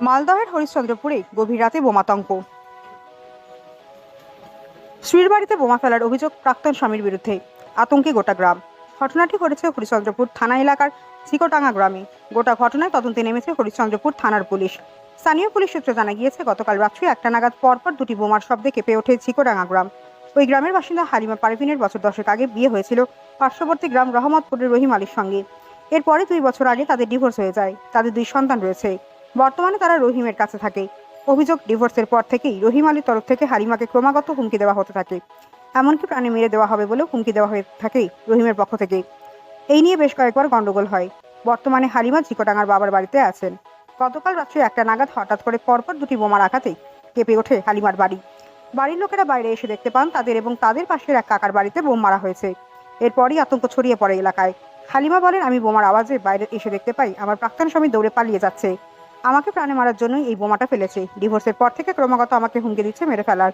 মালদহের হরিশ্চন্দ্রপুরে গভীর রাতে বোমাতঙ্ক স্ত্রীর বাড়িতে বোমা ফেলার অভিযোগ প্রাক্তন স্বামীর বিরুদ্ধে। আতঙ্কে গোটা গ্রাম। ঘটনাটি ঘটেছে হরিশ্চন্দ্রপুর থানা এলাকার চিকোটাঙ্গা গ্রামে। গোটা ঘটনায় তদন্তে নেমেছে হরিশ্চন্দ্রপুর থানার পুলিশ। স্থানীয় পুলিশ সূত্রে জানা গিয়েছে, গতকাল রাত্রি একটা নাগাদ পরপর দুটি বোমার শব্দে কেঁপে ওঠে চিকোডাঙ্গা গ্রাম। ওই গ্রামের বাসিন্দা হালিমা পারভিনের বছর দশেক আগে বিয়ে হয়েছিল পার্শ্ববর্তী গ্রাম রহমতপুরের রহিম আলীর সঙ্গে। এরপরে দুই বছর আগে তাদের ডিভোর্স হয়ে যায়। তাদের দুই সন্তান রয়েছে। বর্তমানে তারা রহিমের কাছে থাকে। অভিযোগ ডিভোর্সের পর থেকেই রহিম আলীর তরফ থেকে হালিমাকে ক্রমাগত হুমকি দেওয়া হতে থাকে। এমনকি প্রাণে মেরে দেওয়া হবে বলেও হুমকি দেওয়া হয়ে থাকে রহিমের পক্ষ থেকে। এই নিয়ে বেশ কয়েকবার গন্ডগোল হয়। বর্তমানে হালিমা ঝিকোটাঙ্গার বাবার বাড়িতে আছেন। গতকাল রাত্রে একটা নাগাদ হঠাৎ করে পরপর দুটি বোমার আঘাতেই কেঁপে ওঠে হালিমার বাড়ি। বাড়ির লোকেরা বাইরে এসে দেখতে পান তাদের এবং তাদের পাশের এক কাকার বাড়িতে বোম মারা হয়েছে। এরপরই আতঙ্ক ছড়িয়ে পড়ে এলাকায়। হালিমা বলেন, আমি বোমার আওয়াজে বাইরে এসে দেখতে পাই, আমার প্রাক্তন স্বামী দৌড়ে পালিয়ে যাচ্ছে। আমাকে প্রাণে মারার জন্যই এই বোমাটা ফেলেছে। ডিভোর্সের পর থেকে ক্রমাগত আমাকে হুমকি দিচ্ছে মেরে ফেলার।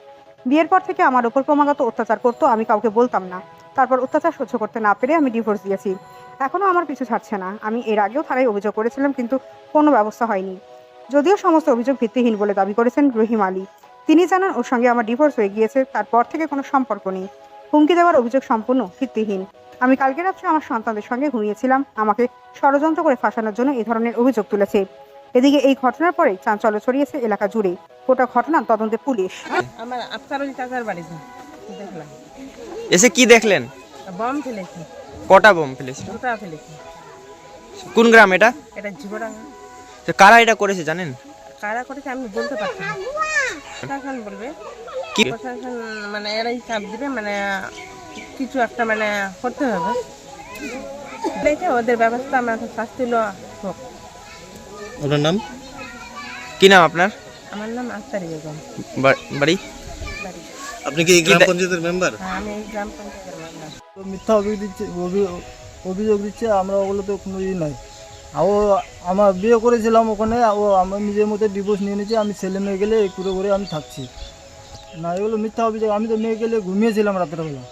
বিয়ের পর থেকে আমার উপর ক্রমাগত অত্যাচার করতো, আমি কাউকে বলতাম না। তারপর অত্যাচার সহ্য করতে না পেরে আমি ডিভোর্স দিয়েছি। এখনও আমার পিছু ছাড়ছে না। আমি এর আগেও থানায় অভিযোগ করেছিলাম, কিন্তু কোনো ব্যবস্থা হয়নি। যদিও সমস্ত অভিযোগ ভিত্তিহীন বলে দাবি করেছেন রহিম আলী। তিনি জানান, ওর সঙ্গে আমার ডিভোর্স হয়ে গিয়েছে, তারপর থেকে কোনো সম্পর্ক নেই। হুমকি দেওয়ার অভিযোগ সম্পূর্ণ ভিত্তিহীন। আমি কালকে রাত্রে আমার সন্তানদের সঙ্গে ঘুমিয়েছিলাম। আমাকে ষড়যন্ত্র করে ফাঁসানোর জন্য এই ধরনের অভিযোগ তুলেছে। এদিকে এই ঘটনার পরে চাঞ্চল্য ছড়িয়েছে এলাকা জুড়ে। গোটা ঘটনা তদন্তে পুলিশ। আমার আফতারুল চাচার বাড়িতে দেখলাম। এসে কি দেখলেন? বম ফেলেছে। কটা বোম ফেলেছিল দুটা ফেলেছে। কোন গ্রাম এটা? এটা জীবরাঙ্গা তো কারা এটা করেছে জানেন? কারা করেছে আমি বলতে পারছি না। প্রশাসন বলবে। কি? প্রশাসন মানে এরাই চাপ দিবে মানে কিছু একটা মানে করতে হবে। দেখে ওদের ব্যবস্থা আমাকে শাস্তি লওয়া হোক। আপনার নাম? কি নাম আপনার? আমার নাম আফতারি বেগম। বাড়ি? বাড়ি। আপনি কি গ্রাম পঞ্চায়েতের মেম্বার হ্যাঁ, আমি গ্রাম পঞ্চায়েতের মেম্বার তো মিথ্যা অভিযোগ দিচ্ছে অভি- অভিযোগ দিচ্ছে আমরা ওগুলো তো কোনো ই নাই। ও আমার বিয়ে করেছিলাম ওখানে ও আমার নিজের মতো ডিভোর্স নিয়ে নিয়েছে আমি ছেলে মেয়ে গেলে এই করে করে আমি থাকছি। না এগুলো মিথ্যা অভিযোগ আমি তো মেয়ে গেলে ঘুমিয়েছিলাম রাতের বেলা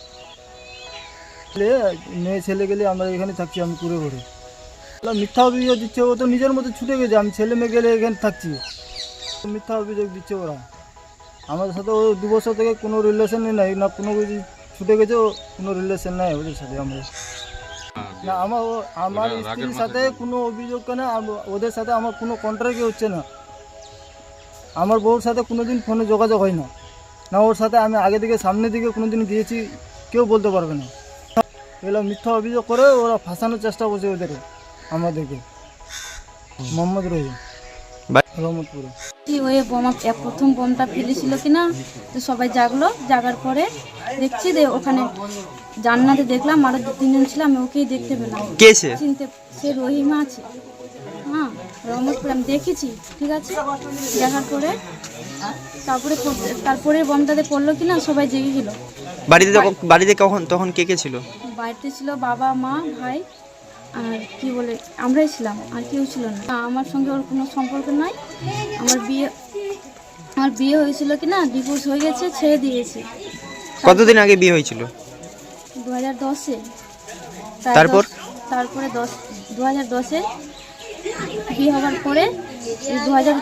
মেয়ে ছেলে গেলে আমরা এখানে থাকছি আমি করে করে মিথ্যা অভিযোগ দিচ্ছে ও তো নিজের মতো ছুটে গেছে আমি ছেলে মেয়ে গেলে এখানে থাকছি। মিথ্যা অভিযোগ দিচ্ছে ওরা। আমার সাথে ও দু বছর থেকে কোনো রিলেশনই নাই না কোনো কিছু ছুটে গেছে ও কোনো রিলেশন নাই ওদের সাথে আমরা না আমার আমার স্ত্রীর সাথে কোনো অভিযোগ কেন ওদের সাথে আমার কোনো কন্ট্রাক্টই হচ্ছে না। আমার বউর সাথে কোনোদিন ফোনে যোগাযোগ হয় না। না ওর সাথে আমি আগে থেকে সামনের দিকে কোনোদিন গিয়েছি কেউ বলতে পারবে না। এগুলো মিথ্যা অভিযোগ করে ওরা ফাঁসানোর চেষ্টা করছে ওদের আমাদেরকে মোহাম্মদ রহিম। রহমতপুরে। ওই বোমা? প্রথম বোমটা ফেলেছিল কিনা? তো সবাই জাগলো। জাগার পরে দেখছি যে ওখানে জান্নাতে দেখলাম আরও দু তিনজন ছিল আমি ওকেই দেখতে পেলাম। কে সে? চিনতে সে রহিমা আছে। হ্যাঁ রহমতপুর আমি দেখেছি ঠিক আছে? দেখার পরে তারপরে তারপরে বোমটাতে পড়ল কিনা সবাই জেগে গেল। বাড়িতে বাড়িতে কখন তখন কে কে ছিল? বাড়িতে ছিল বাবা মা ভাই আর কি বলে আমরাই ছিলাম আর কেউ ছিল না। আমার সঙ্গে ওর কোনো সম্পর্ক নাই। আমার বিয়ে আমার বিয়ে হয়েছিল কি না ডিভোর্স হয়ে গেছে ছেড়ে দিয়েছে। কতদিন আগে বিয়ে হয়েছিল? দু হাজার দশে তারপর? তারপরে দশ দু হাজার দশে বিয়ে হওয়ার পরে দু হাজার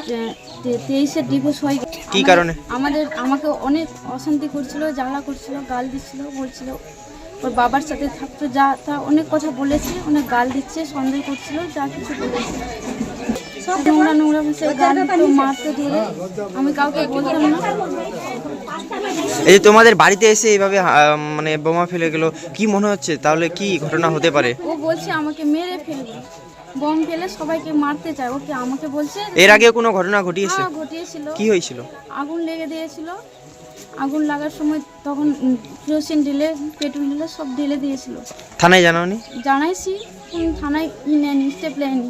তেইশে ডিভোর্স হয়ে গেছে। কি কারণে? আমাদের আমাকে অনেক অশান্তি করছিল জ্বালা করছিল গাল দিচ্ছিল বলছিল। ওর বাবার সাথে থাকতো যা তা অনেক কথা বলেছে অনেক গাল দিচ্ছে সন্দেহ করছিল যা কিছু বলেছে। সব নোংরা নোংরা ভাষায় গাল দিত মারতে ধরে। আমি কাউকে বলতাম না। এই যে তোমাদের বাড়িতে এসে এইভাবে মানে বোমা ফেলে গেল কি মনে হচ্ছে? তাহলে কি ঘটনা হতে পারে? ও বলছে আমাকে মেরে ফেলবে বম ফেলে সবাইকে মারতে চায়। ওকে আমাকে বলছে এর আগে কোনো ঘটনা ঘটিয়েছে? হ্যাঁ ঘটিয়েছিল। কি হয়েছিল? আগুন লেগে দিয়েছিল। আগুন লাগার সময় তখন কেরোসিন ঢেলে পেট্রোল ঢেলে সব ঢেলে দিয়েছিল। থানায় জানাওনি? জানাইছি থানায় ই নেয়নি স্টেপ নেয়নি।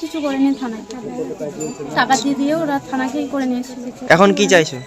কিছু করেনি থানায়। টাকা দিয়ে দিয়ে ওরা থানাকেই করে নিয়েছিল এখন কি চাইছো?